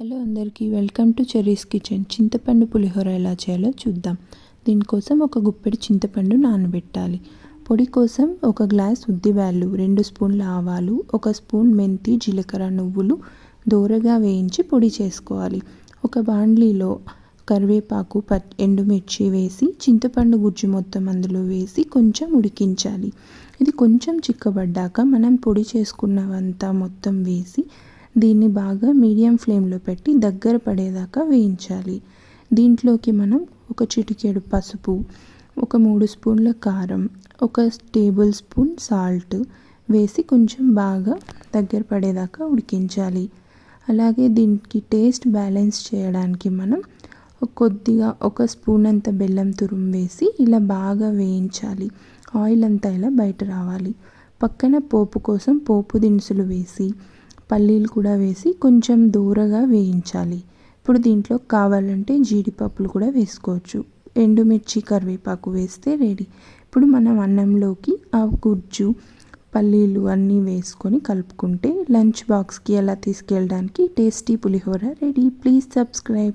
Hello అందరికీ welcome to cherries kitchen. చింతపండు పులిహోర ఎలా చేయాలో చూద్దాం. దీనికోసం ఒక గుప్పెడు చింతపండు నానబెట్టాలి. పొడి కోసం ఒక గ్లాస్ ఉద్దిబ్యాళ్ళు రెండు స్పూన్ల ఆవాలు ఒక స్పూన్ మెంతి జీలకర్ర నువ్వులు దోరగా వేయించి పొడి చేసుకోవాలి. ఒక బాండ్లీలో కరివేపాకు ప ఎండుమిర్చి వేసి చింతపండు గుజ్జు మొత్తం అందులో వేసి కొంచెం ఉడికించాలి. ఇది కొంచెం చిక్కబడ్డాక మనం పొడి చేసుకున్నవంతా మొత్తం వేసి దీన్ని బాగా మీడియం ఫ్లేమ్లో పెట్టి దగ్గర పడేదాకా వేయించాలి. దీంట్లోకి మనం ఒక చిటికెడు పసుపు ఒక మూడు స్పూన్ల కారం ఒక టేబుల్ స్పూన్ సాల్ట్ వేసి కొంచెం బాగా దగ్గర పడేదాకా ఉడికించాలి. అలాగే దీనికి టేస్ట్ బ్యాలెన్స్ చేయడానికి మనం కొద్దిగా ఒక స్పూన్ అంత బెల్లం తురుము వేసి ఇలా బాగా వేయించాలి. ఆయిల్ అంతా ఇలా బయట రావాలి. పక్కన పోపు కోసం పోపు దినుసులు వేసి పల్లీలు కూడా వేసి కొంచెం దూరగా వేయించాలి. ఇప్పుడు దీంట్లో కావాలంటే జీడిపప్పులు కూడా వేసుకోవచ్చు. ఎండుమిర్చి కరివేపాకు వేస్తే రెడీ. ఇప్పుడు మనం అన్నంలోకి ఆ గుజ్జు పల్లీలు అన్నీ వేసుకొని కలుపుకుంటే లంచ్ బాక్స్కి అలా తీసుకెళ్ళడానికి tasty pulihora ready. Please subscribe.